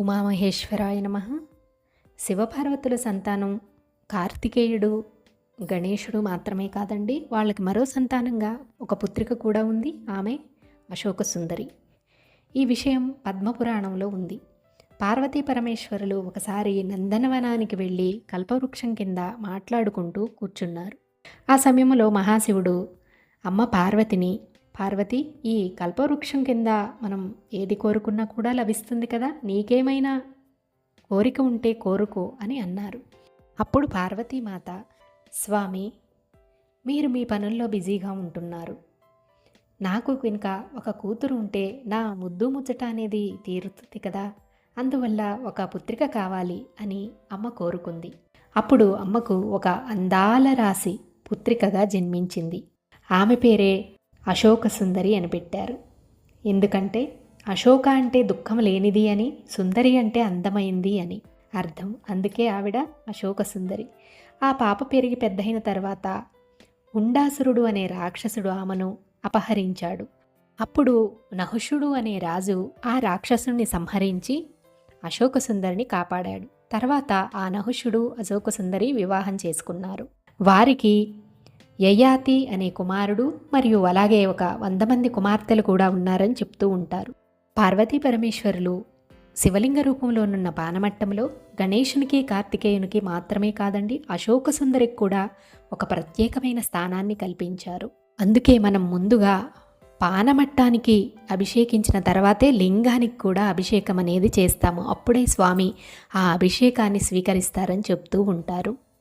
ఉమామహేశ్వరాయ నమ. శివపార్వతుల సంతానం కార్తికేయుడు గణేశుడు మాత్రమే కాదండి వాళ్ళకి మరో సంతానంగా ఒక పుత్రిక కూడా ఉంది ఆమె అశోక సుందరి ఈ విషయం పద్మపురాణంలో ఉంది. పార్వతీ పరమేశ్వరులు ఒకసారి నందనవనానికి వెళ్ళి కల్పవృక్షం కింద మాట్లాడుకుంటూ కూర్చున్నారు. ఆ సమయంలో మహాశివుడు అమ్మ పార్వతిని పార్వతి ఈ కల్పవృక్షం కింద మనం ఏది కోరుకున్నా కూడా లభిస్తుంది కదా? నీకేమైనా కోరిక ఉంటే కోరుకో అని అన్నారు. అప్పుడు పార్వతీమాత స్వామి మీరు మీ పనుల్లో బిజీగా ఉంటున్నారు. నాకు ఇంకా ఒక కూతురు ఉంటే నా ముద్దు ముచ్చట అనేది తీరుతుంది కదా? అందువల్ల ఒక పుత్రిక కావాలి అని అమ్మ కోరుకుంది. అప్పుడు అమ్మకు ఒక అందాల రాశి పుత్రికగా జన్మించింది. ఆమె పేరే అశోక సుందరి అని పెట్టారు. ఎందుకంటే అశోక అంటే దుఃఖం లేనిది అని సుందరి అంటే అందమైంది అని అర్థం. అందుకే ఆవిడ అశోక సుందరి ఆ పాప పెరిగి పెద్దయిన తర్వాత ఉండాసురుడు అనే రాక్షసుడు ఆమెను అపహరించాడు. అప్పుడు నహుషుడు అనే రాజు ఆ రాక్షసుని సంహరించి అశోక సుందరిని కాపాడాడు. తర్వాత ఆ నహుషుడు అశోక సుందరి వివాహం చేసుకున్నారు. వారికి యయాతి అనే కుమారుడు మరియు అలాగే ఒక వంద మంది కుమార్తెలు కూడా ఉన్నారని చెప్తూ ఉంటారు. పార్వతీ పరమేశ్వరులు శివలింగ రూపంలోనున్న పానమట్టంలో గణేశునికి కార్తికేయునికి మాత్రమే కాదండి అశోక సుందరికి కూడా ఒక ప్రత్యేకమైన స్థానాన్ని కల్పించారు. అందుకే మనం ముందుగా పానమట్టానికి అభిషేకించిన తర్వాతే లింగానికి కూడా అభిషేకం అనేది చేస్తాము. అప్పుడే స్వామి ఆ అభిషేకాన్ని స్వీకరిస్తారని చెప్తూ ఉంటారు.